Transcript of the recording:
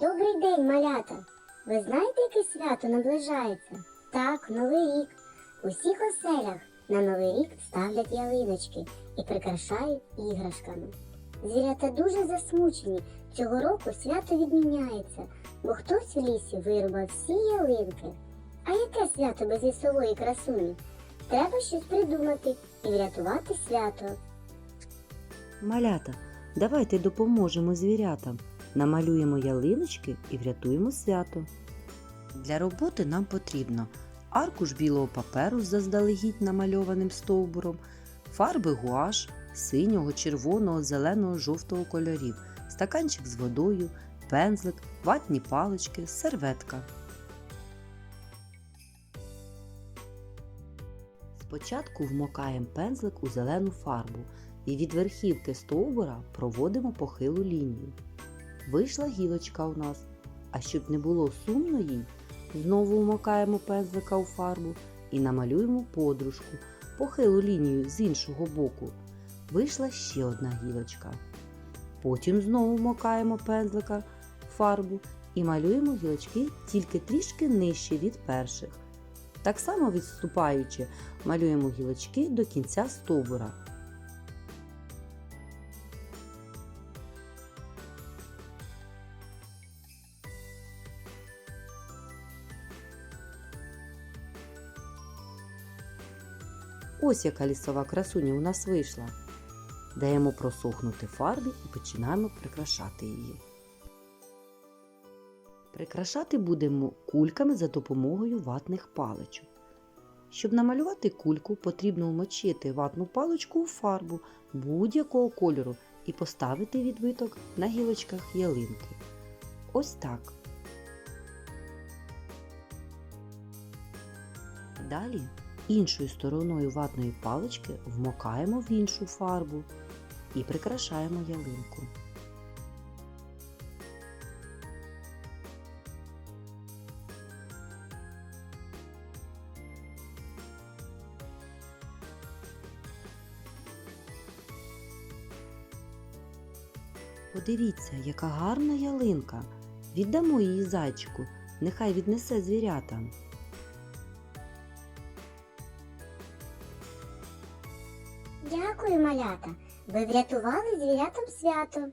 Добрий день, малята! Ви знаєте, яке свято наближається? Так, Новий рік. У всіх оселях на Новий рік ставлять ялиночки і прикрашають іграшками. Звірята дуже засмучені. Цього року свято відміняється, бо хтось в лісі вирубав всі ялинки. А яке свято без лісової красуні? Треба щось придумати і врятувати свято. Малята, давайте допоможемо звірятам. Намалюємо ялиночки і врятуємо свято. Для роботи нам потрібно аркуш білого паперу з заздалегідь намальованим стовбуром, фарби гуаш синього, червоного, зеленого, жовтого кольорів, стаканчик з водою, пензлик, ватні палички, серветка. Спочатку вмокаємо пензлик у зелену фарбу і від верхівки стовбура проводимо похилу лінію. Вийшла гілочка у нас, а щоб не було сумно їй, знову вмокаємо пензлика у фарбу і намалюємо подружку, похилу лінію з іншого боку. Вийшла ще одна гілочка. Потім знову вмокаємо пензлика в фарбу і малюємо гілочки тільки трішки нижче від перших. Так само відступаючи, малюємо гілочки до кінця стовбура. Ось яка лісова красуня у нас вийшла. Даємо просохнути фарбі і починаємо прикрашати її. Прикрашати будемо кульками за допомогою ватних паличок. Щоб намалювати кульку, потрібно вмочити ватну паличку у фарбу будь-якого кольору і поставити відбиток на гілочках ялинки. Ось так. Далі іншою стороною ватної палички вмокаємо в іншу фарбу і прикрашаємо ялинку. Подивіться, яка гарна ялинка. Віддамо її зайчику, нехай віднесе звірятам. Дякую, малята. Ви врятували звірятам свято.